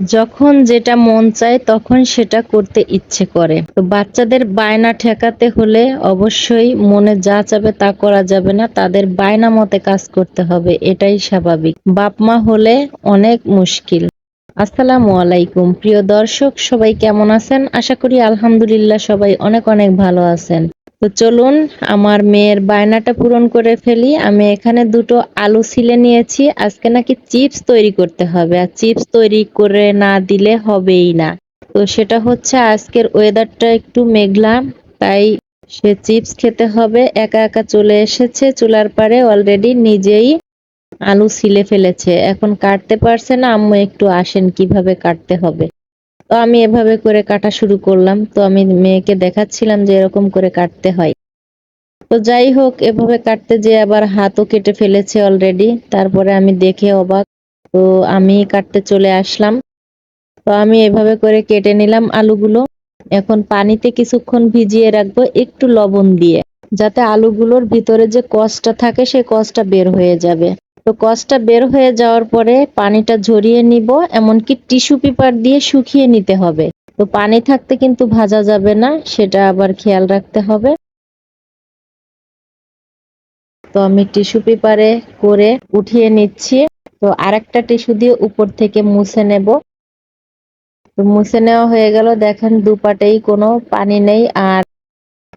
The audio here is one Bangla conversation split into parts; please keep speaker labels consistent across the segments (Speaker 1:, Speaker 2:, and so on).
Speaker 1: যখন যেটা মন চায় তখন সেটা করতে ইচ্ছে করে। তো বাচ্চাদের বায়না ঠেকাতে হলে অবশ্যই মনে যা চাবে তা করা যাবে না, তাদের বায়না মতে কাজ করতে হবে, এটাই স্বাভাবিক। বাপ মা হলে অনেক মুশকিল। আসসালামু আলাইকুম। প্রিয় দর্শক, সবাই কেমন আছেন? আশা করি আলহামদুলিল্লাহ সবাই অনেক অনেক ভালো আছেন। তো চলুন, আমার মেয়ের বায়নাটা পূরণ করে ফেলি। আমি এখানে দুটো আলু ছিলে নিয়েছি। আজকে নাকি চিপস তৈরি করতে হবে, আর চিপস তৈরি করে না দিলে হবেই না। তো সেটা হচ্ছে আজকের ওয়েদারটা একটু মেঘলা, তাই সে চিপস খেতে হবে। একা একা চলে এসেছে, চুলার পারে অলরেডি নিজেই আলু ছিলে ফেলেছে। এখন কাটতে পারছে না, আম্মু একটু আসেন কীভাবে কাটতে হবে। তো আমি এভাবে করে কাটা শুরু করলাম। তো আমি মেয়েকে দেখাচ্ছিলাম যে এরকম করে কাটতে হয়। তো যাই হোক, এভাবে কাটতে যে আবার হাতও কেটে ফেলেছে অলরেডি তারপরে আমি দেখে অবাক। তো আমি কাটতে চলে আসলাম। তো আমি এভাবে করে কেটে নিলাম আলুগুলো। এখন পানিতে কিছুক্ষণ ভিজিয়ে রাখব একটু লবণ দিয়ে, যাতে আলুগুলোর ভিতরে যে কষটা থাকে সেই কষটা বের হয়ে যাবে। তো কষটা বের হয়ে যাওয়ার পরে পানিটা ঝরিয়ে নিব, এমনকি টিস্যু পেপার দিয়ে শুকিয়ে নিতে হবে। তো পানি থাকতে কিন্তু ভাজা যাবে না, সেটা আবার খেয়াল রাখতে হবে। তো আমি টিস্যু পেপারে করে উঠিয়ে নিচ্ছি। তো আরেকটা টিস্যু দিয়ে উপর থেকে মুছে নেব। তো মুছে নেওয়া হয়ে গেল, দেখেন দুপাটেই কোনো পানি নেই, আর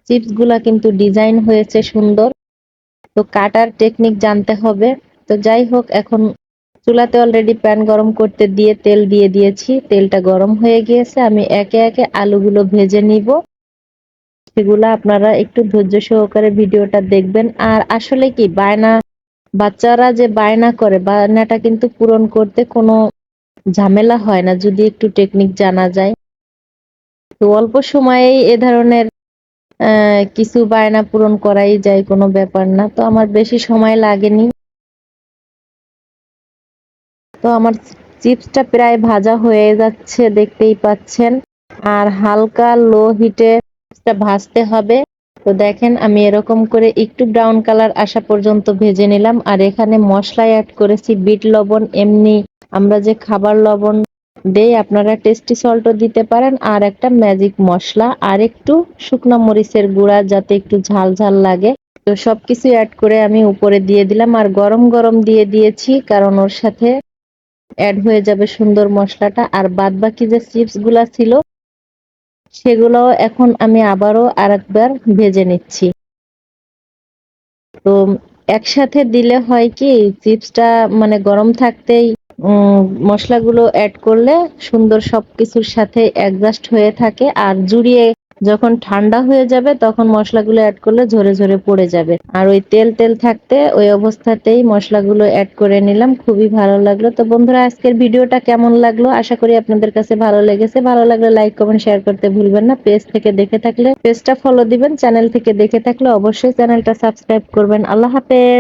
Speaker 1: চিপসগুলা কিন্তু ডিজাইন হয়েছে সুন্দর। তো কাটার টেকনিক জানতে হবে। তো যাই হোক, এখন চুলাতে অলরেডি প্যান গরম করতে দিয়ে তেল দিয়ে দিয়েছি। তেলটা গরম হয়ে গিয়েছে। আমি একে একে আলুগুলো ভেজে নিব। সেগুলো আপনারা একটু ধৈর্য সহকারে ভিডিওটা দেখবেন। আর আসলে কি, বায়না, বাচ্চারা যে বায়না করে, বায়নাটা কিন্তু পূরণ করতে কোনো ঝামেলা হয় না, যদি একটু টেকনিক জানা যায়। তো অল্প সময়েই এ ধরনের কিছু বায়না পূরণ করাই যায় কোনো ব্যাপার না। তো আমার বেশি সময় লাগেনি। তো আমার চিপসটা প্রায় ভাজা হয়ে যাচ্ছে, দেখতেই পাচ্ছেন। আর হালকা লো হিটে ভাজতে হবে। তো দেখেন, আমি এরকম করে একটু ব্রাউন কালার আসা পর্যন্ত ভেজে নিলাম। আর এখানে মশলা অ্যাড করেছি বিট লবণ। এমনি আমরা যে খাবার লবণ দেই, আপনারা টেস্টি সল্টও দিতে পারেন। আর একটা ম্যাজিক মশলা, আর একটু শুকনো মরিচের গুঁড়া যাতে একটু ঝাল ঝাল লাগে। তো সবকিছু অ্যাড করে আমি উপরে দিয়ে দিলাম। আর গরম গরম দিয়ে দিয়েছি, কারণ ওর সাথে অ্যাড হয়ে যাবে সুন্দর মশলাটা। আর বাদ বাকি যে চিপসগুলা ছিল সেগুলো এখন আমি আবারও আরেকবার ভেজে নিচ্ছি। তো একসাথে দিলে হয় কি চিপসটা মানে গরম থাকতেই মশলাগুলো অ্যাড করলে সুন্দর সবকিছুর সাথে অ্যাডজাস্ট হয়ে থাকে। আর জুড়িয়ে যখন ঠান্ডা হয়ে যাবে, তখন মশলাগুলো অ্যাড করলে ঝরে ঝরে পড়ে যাবে। আর ওই তেল তেল থাকতে ওই অবস্থাতেই মশলাগুলো অ্যাড করে নিলাম, খুবই ভালো লাগল। তো বন্ধুরা, আজকের ভিডিওটা কেমন লাগল? আশা করি আপনাদের কাছে ভালো লেগেছে। ভালো লাগলে লাইক কমেন্ট শেয়ার করতে ভুলবেন না। পেজ থেকে দেখে থাকলে পেজটা ফলো দিবেন। চ্যানেল থেকে দেখে থাকলে অবশ্যই চ্যানেলটা সাবস্ক্রাইব করবেন। আল্লাহ হাফেজ!